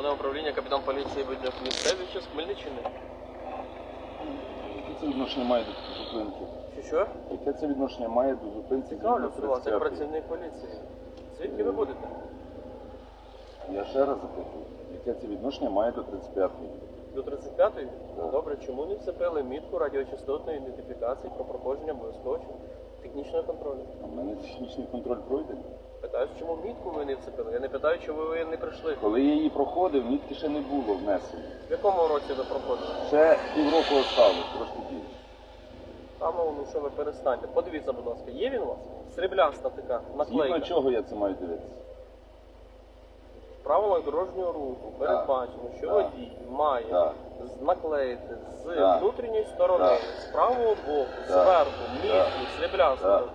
Головне управління капітан поліції видно місцевий час Хмельниччини. Яке це відношення має до зупинки? Чи що? Яке це відношення має до зупинки? Цікавлю вас, як працівник поліції. Звідки ви будете? Я ще раз запитую. Яке це відношення має до 35-ї? До 35-ї? Так. Добре, чому не вцепили мітку радіочастотної ідентифікації про проходження обов'язкового технічного контролю? У мене технічний контроль пройдений. Питаю, чому мітку ви не вцепили? Я не питаю, чому ви не прийшли. Коли я її проходив, мітки ще не було внесено. В якому році ви проходили? Ще півроку осталось, трошки більше. Там, ну що ви перестаньте. Подивіться, будь ласка, є він у вас? Срібляста така Згідно наклейка. чого я це маю дивитися? В правилах дорожнього руху передбачено, що Так. водій має з- наклеїти з Так. внутрішньої сторони, Так. з правого боку, Так. зверху, мітку, Так. сріблястого. Так.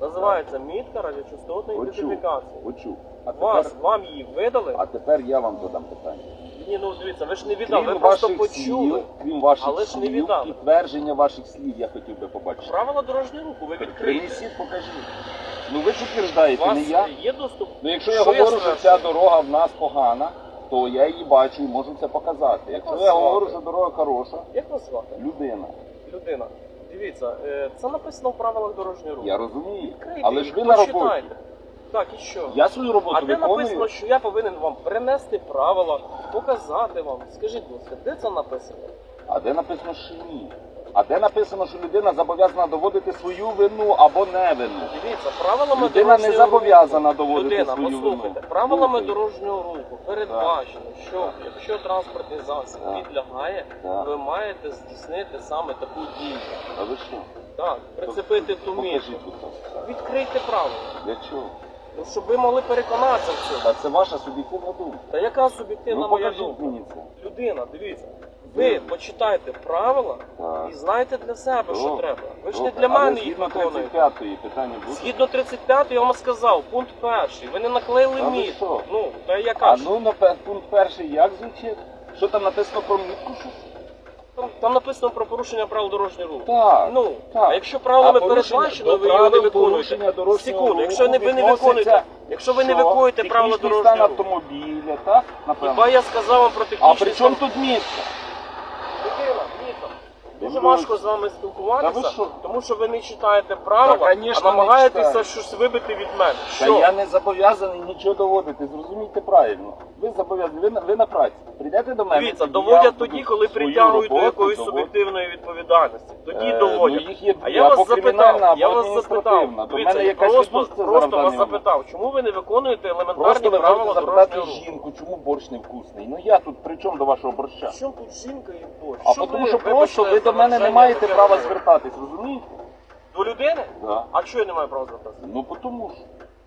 Називається мітка радіочастотної Почув. ідентифікації. Почув. А Вас, тепер, вам її видали? а тепер я вам задам питання. Ні, ну дивіться, ви ж не віддали, ви просто почули. слів, крім ваших але ж не слів, віддали. підтвердження ваших слів я хотів би побачити. Правила дорожнього руху, ви відкриєте. Принесіть, покажіть. Ну ви ж утверждаєте, не я. є доступ? Ну якщо я говорю, що ця дорога в нас погана, то я її бачу і можу це показати. Якщо вас я звати? говорю, що дорога хороша, Як вас звати? людина. Людина. Дивіться, е, це написано в правилах дорожнього руху. Я розумію. Відкрийте Але їх, ж ви на роботі. почитайте. Так, і що? Я свою роботу А де написано, виконую. що я повинен вам принести правила, показати вам? Скажіть, будь ласка, де це написано? А де написано, що ні? А де написано, що людина зобов'язана доводити свою вину або не вину? Дивіться, правилами Людина не дорожнього зобов'язана руху, доводити Людина, свою послухайте, вину. правилами Слухаю. дорожнього руху передбачено, що Так. якщо транспортний засіб Так. підлягає, Так. ви маєте здійснити саме таку дію. А ви що? Так, прицепити ту мітку. Покажіть, будь ласка. Відкрийте правила. Для чого? Ну, щоб ви могли переконатися в цьому. Та це ваша суб'єктивна думка. Та яка суб'єктивна Ну моя покажіть думка? мені це. Людина, дивіться. Ви почитайте правила і знаєте для себе, що треба. Ви ж не для мене їх виконуєте. 35-ї питання буде. Згідно 35 я вам сказав, пункт перший. Ви не наклеїли Та ви мітку. що? Ну, та яка А ну на пе- пункт перший як звучить? Що там написано про мітку? щось? Там, там написано про порушення правил дорожнього руху. Так. Ну, так. а якщо правилами А порушення- передбачено, до ви його не правил виконуєте. дорожнього Секунду, руху якщо не, ви не відноситься, виконуєте, якщо ви не що виконуєте правила технічний стан дорожнього руху, автомобіля, так? Напевно. хіба я сказав вам про А технічний при чому стан? тут мітка? Дуже Ну, важко з вами Та ви спілкуватися, що? тому що ви не читаєте правила, Та, конечно, а не намагаєтеся читаю. щось вибити від мене. Та Що? я не зобов'язаний нічого доводити, зрозумійте правильно. Ви зобов'язані, ви, на- ви на праці. Прийдете до мене. Дивіться, тоді доводять тоді, коли свою притягують до роботу якоїсь доводити. суб'єктивної відповідальності. Тоді Е, доводять. ну, їх є а я або вас кримінальна, запитав, або я вас запитав. адміністративна. До Дивіться, мене я якась просто, відпустка просто вас запитав, чому ви не виконуєте елементарні Просто ви правила можете дорожнього запитати руху? жінку, чому борщ не вкусний. Ну я тут при чому до вашого борща? Що тут жінка і борщ? А тому що просто ви до мене не маєте права звертатись, розумієте? До людини? Да. А чого я не маю права звертатися? Ну тому.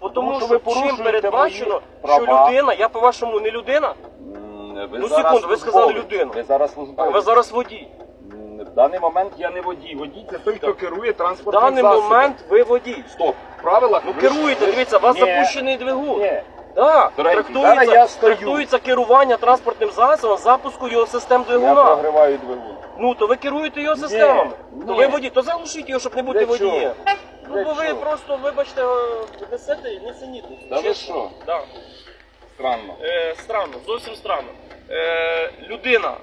Бо Тому Тому що що, ви чим порушуєте передбачено, мої що права. людина, я по-вашому не людина, М, Ви Ну, секунду, ви сказали службовець. людину. Ви зараз службовець. ви зараз водій. М, В даний момент я не водій. Водій це той, хто керує В транспортним даний засобом. момент ви водій. Стоп. В правилах Ну ви ж- керуєте, ви ж- дивіться, у вас Ні, запущений двигун. Ні. Да, Дорогенький, трактується, зараз я стою. трактується керування транспортним засобом запуску його систем Я двигуна. прогриваю двигун. Ну то ви керуєте його системами. То ні. ви водій, то заглушіть його, щоб не бути Для водієм. Ну Для бо ви чого? просто, вибачте, е, несете несенітницю. Та ви чесно. що? Да. Странно. Е, странно, зовсім странно. Е, людина,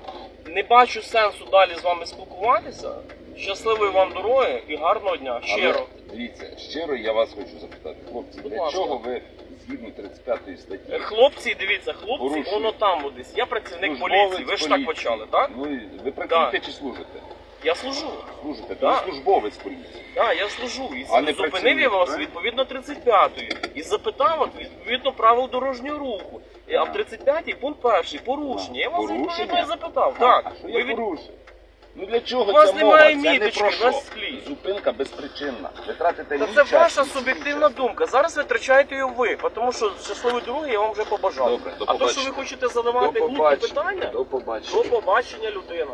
не бачу сенсу далі з вами спілкуватися. Щасливої вам дороги і гарного дня. Щиро. Але, дивіться, щиро я вас хочу запитати. Хлопці, Будь для ласка. чого ви згідно 35 Е, статті? Хлопці, дивіться, хлопці, Порушують. воно там десь. Я працівник службовець поліції. Ви ж так поліції. почали, так? Ну, і ви працюєте чи служите? Я служу. Служите, Да. то службовець поліції. Так, я служу. І А не зупинив я вас відповідно 35-ї. І запитав відповідно правил дорожнього руху. І, А в 35-й пункт перший порушення. Я вас Порушення? відповідно і запитав. Так. А що Ви я від- порушив? Ну для чого У вас ця немає мова? Це не міточки, про у що. вас склі. Зупинка безпричинна. Ви тратите Та мій це час, ваша і свій суб'єктивна час. думка. Зараз витрачаєте її ви, тому що щасливої дороги я вам вже побажав. Добре, до а то, що побачення. ви хочете задавати До глупі побачення. питання, До побачення. до побачення людина.